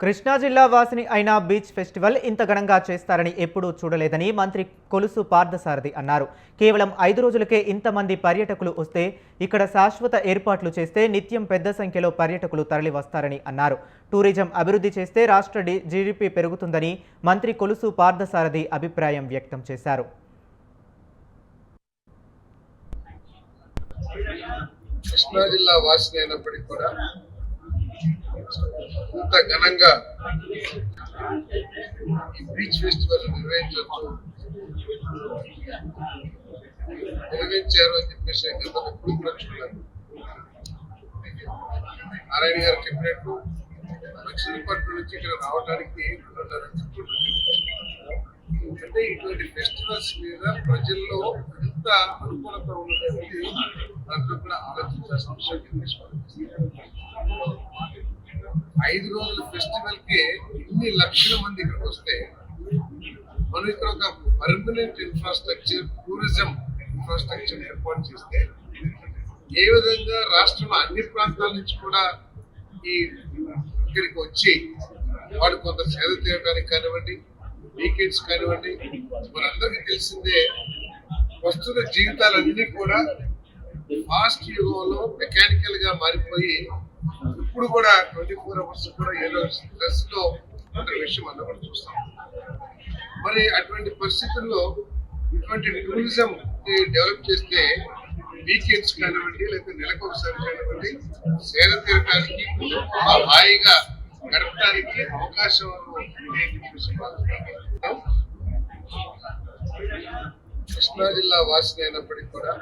కృష్ణా జిల్లా వాసిని అయిన beach festival ఇంత ఘనంగా చేస్తారని ఎప్పుడూ చూడలేదని మంత్రి కొలుసు పార్థసారథి అన్నారు. కేవలం ఐదు రోజులకే ఇంతమంది పర్యాటకులు వస్తే ఇక్కడ శాశ్వత ఏర్పాట్లు చేస్తే నిత్యం పెద్ద సంఖ్యలో పర్యటకులు తరలి వస్తారని అన్నారు. టూరిజం అభివృద్ధి చేస్తే రాష్ట్ర డి- జీడీపీ పెరుగుతుందని మంత్రి కొలుసు పార్థసారథి అభిప్రాయం వ్యక్తం చేశారు. కృష్ణా జిల్లా వాసిని అయినప్పటికీ కూడా ఇంత ఘనంగా ఈ బీచ్ ఫెస్టివల్ నిర్వహించవచ్చు. నిర్వహించారు అని చెప్పేసి గతంలో ఎప్పుడు కూడా చూడలేదు నారాయణ గారు చెప్పినట్టు మచిలీపట్నం నుంచి ఇక్కడ రావడానికి రెండున్నర అంటే ఇటువంటి ఫెస్టివల్స్ మీద ప్రజల్లో ఎంత అనుకూలత ఉన్నది అనేది దాంట్లో కూడా ఆలోచించాల్సిన అంశం కింద ఐదు రోజుల ఫెస్టివల్కి ఇన్ని లక్షల మంది ఇక్కడికి వస్తే మనం ఇక్కడ ఒక పర్మనెంట్ ఇన్ఫ్రాస్ట్రక్చర్ టూరిజం ఇన్ఫ్రాస్ట్రక్చర్ ఏర్పాటు చేస్తే ఏ విధంగా రాష్ట్రంలో అన్ని ప్రాంతాల నుంచి కూడా ఈ ఇక్కడికి వచ్చి వాడు కొంత సేద తీయడానికి కానివ్వండి వీకెండ్స్ కానివ్వండి మనందరికీ తెలిసిందే ప్రస్తుత జీవితాలన్నీ కూడా ఫాస్ట్ యుగంలో మెకానికల్గా మారిపోయి ఇప్పుడు కూడా ట్వంటీ ఫోర్ అవర్స్ కూడా ఏదో స్ట్రెస్లో విషయం అన్న కూడా చూస్తాం. మరి అటువంటి పరిస్థితుల్లో ఇటువంటి టూరిజం డెవలప్ చేస్తే వీకెండ్స్ కానివ్వండి లేకపోతే నెలకు ఒకసారి కానివ్వండి సేద తీరటానికి హాయిగా గడపడానికి అవకాశం కృష్ణా జిల్లా వాసిన అయినప్పటికీ కూడా